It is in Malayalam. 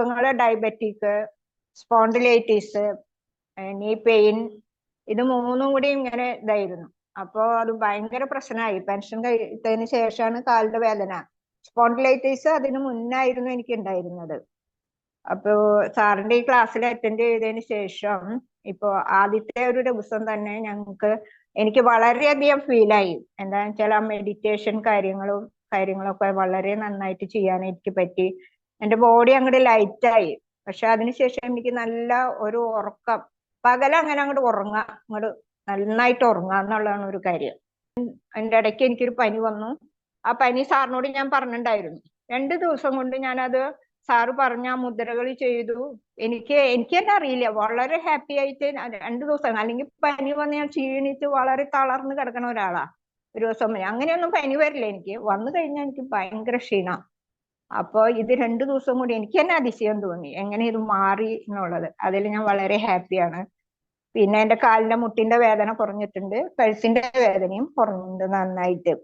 അസുഖങ്ങൾ ഡയബറ്റിക് സ്പോണ്ടിലൈറ്റിസ് നീ പെയിൻ ഇത് മൂന്നും കൂടി ഇങ്ങനെ ഇതായിരുന്നു. അപ്പോ അത് ഭയങ്കര പ്രശ്നമായി. പെൻഷൻ കഴിച്ചതിന് ശേഷമാണ് കാലിന്റെ വേദന. സ്പോണ്ടിലൈറ്റിസ് അതിന് മുന്നായിരുന്നു എനിക്ക് ഉണ്ടായിരുന്നത് അപ്പോ സാറിന്റെ ഈ ക്ലാസ്സിൽ അറ്റൻഡ് ചെയ്തതിന് ശേഷം ഇപ്പോ ആദ്യത്തെ ഒരു ദിവസം തന്നെ ഞങ്ങൾക്ക് എനിക്ക് വളരെയധികം ഫീലായി എന്താണെന്ന് വെച്ചാൽ ആ മെഡിറ്റേഷൻ കാര്യങ്ങളും കാര്യങ്ങളൊക്കെ വളരെ നന്നായിട്ട് ചെയ്യാൻ എനിക്ക് പറ്റി. എന്റെ ബോഡി അങ്ങോട്ട് ലൈറ്റായി പക്ഷെ അതിനുശേഷം എനിക്ക് നല്ല ഒരു ഉറക്കം. പകൽ അങ്ങനെ അങ്ങോട്ട് ഉറങ്ങാം. അങ്ങോട്ട് നന്നായിട്ട് ഉറങ്ങാം എന്നുള്ളതാണ് ഒരു കാര്യം. അതിന്റെ ഇടയ്ക്ക് എനിക്കൊരു പനി വന്നു. ആ പനി സാറിനോട് ഞാൻ പറഞ്ഞിട്ടുണ്ടായിരുന്നു രണ്ട് ദിവസം കൊണ്ട് ഞാനത് സാറ് പറഞ്ഞ മുദ്രകൾ ചെയ്തു. എനിക്ക് എനിക്ക് തന്നെ അറിയില്ല. വളരെ ഹാപ്പി ആയിട്ട് രണ്ട് ദിവസം. അല്ലെങ്കിൽ പനി വന്ന് ഞാൻ ക്ഷീണിച്ച് വളരെ തളർന്ന് കിടക്കണ ഒരാളാ. ഒരു ദിവസം അങ്ങനെയൊന്നും പനി വരില്ല എനിക്ക്. വന്നു കഴിഞ്ഞാൽ എനിക്ക് ഭയങ്കര ക്ഷീണം. അപ്പൊ ഇത് രണ്ടു ദിവസം കൂടി എനിക്ക് തന്നെ അതിശയം തോന്നി. എങ്ങനെ ഇത് മാറി എന്നുള്ളത്. അതിൽ ഞാൻ വളരെ ഹാപ്പിയാണ് പിന്നെ എന്റെ കാലിന്റെ മുട്ടിന്റെ വേദന കുറഞ്ഞിട്ടുണ്ട്. കഴുത്തിന്റെ വേദനയും കുറഞ്ഞിട്ടുണ്ട് നന്നായിട്ട്.